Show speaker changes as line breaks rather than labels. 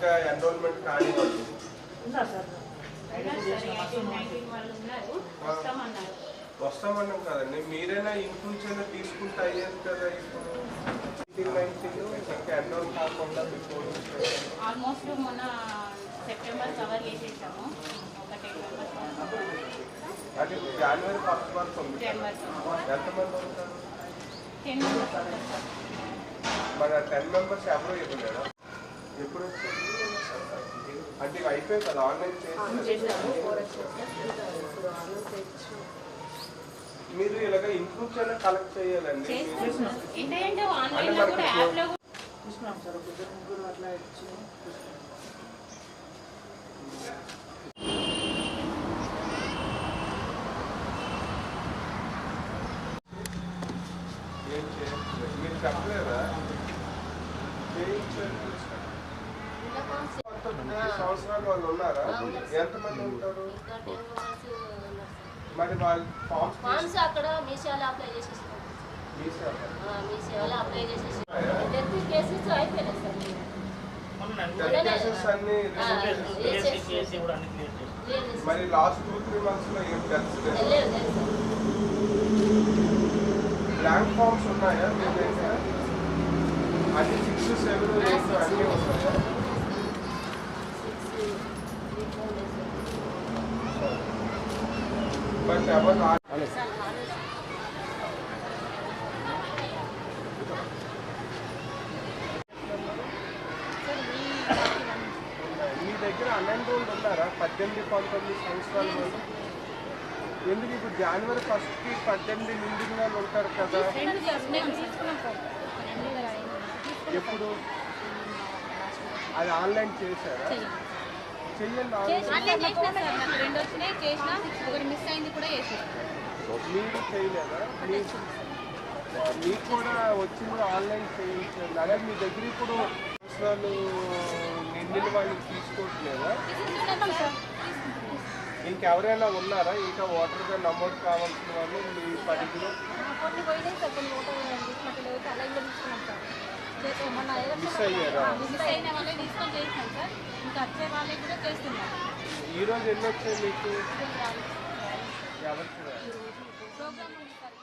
ఇంకా ఎన్రోల్మెంట్ కానీ వాళ్ళు
ఉన్నారు సార్?
ఉన్నారు సార్, 18, 19 వాళ్ళు ఉన్నారు వస్తామన్నారు.
వస్తామన్నాం కదండి. మీరైనా అయినా తీసుకుంటే అయ్యేది కదా ఇప్పుడు?
ఆల్మోస్ట్ మొన్న సెప్టెంబర్ కవర్ చేసేసాము. ఒక టెన్ మెంబర్స్
జనవరి ఫస్ట్ వరకు ఎంతమంది ఉంటారు
టెన్ మెంబర్స్.
మరి టెన్ మెంబర్స్ ఎవరు ఇవ్వలేదా ఎప్పుడు అంటే ఇవి అయిపోయి కదా ఆన్లైన్ మీరు ఇలాగ ఇంక్లూజ్ అయినా కలెక్ట్ చేయాలండి
చేస్తున్నాం
సార్ ఒక ముగ్గురు అట్లా
ఏం మీరు చెప్పలేదా చేయించండి ఈ సంవత్సరాలు వాళ్ళు ఉన్నారా ఎంతమంది ఉంటారు మరి వాళ్ళు ఫామ్స్
ఫామ్స్ అక్కడ మీ సేవలో అప్లై చేసేసాం
తీసారా
ఆ, మీ సేవలో అప్లై చేసేసి డెత్ కేసెస్ అయిపోయినాయి సార్
టెన్ కేసెస్ అన్ని
ఆ,
రిజిస్టర్
చేసేసి క్లియర్ చేసేసి.
మరి లాస్ట్ టూ త్రీ మంత్స్ లో ఏం డెత్స్ లేదు
లేదు లేదు సార్.
బ్లాంక్ ఫామ్స్ ఉన్నాయా మీ దగ్గర అది సిక్స్ సెవెన్ ఎయిట్ అన్నీ ఉన్నాయా
మీ
దగ్గర అన్ఎన్రోల్డ్ ఉన్నారా పద్దెనిమిది పంతొమ్మిది సంవత్సరాల వాళ్ళు ఎందుకు ఇప్పుడు జనవరి ఫస్ట్కి పద్దెనిమిది నిండిన వాళ్ళు ఉంటారు కదా ఎప్పుడు అది ఆన్లైన్ చేశారా చెయ్యండి
వచ్చినాయి చేసిన ఒకటి మిస్ అయింది కూడా
మీకు కూడా వచ్చింది ఆన్లైన్ చేయించండి. అదే మీ దగ్గర ఇప్పుడు సంవత్సరాలు నిండిన వాళ్ళు తీసుకోవట్లేదా? ఇంకెవరైనా ఉన్నారా? ఇంకా ఓటర్గా నమోదు కావాల్సిన వాళ్ళు మీ పరిధిలో?
కొన్ని పోయినాయి సార్ కొన్ని ఓటర్ తీసుకున్నట్టు లేవు అలా ఇంకా తీసుకున్నాం సార్ ఈరోజు మొన్న సార్ ఇంకా వచ్చే వాళ్ళకి కూడా
ఎన్ని వచ్చాయి మీకు?
ప్రోగ్రామ్ ఉంది సార్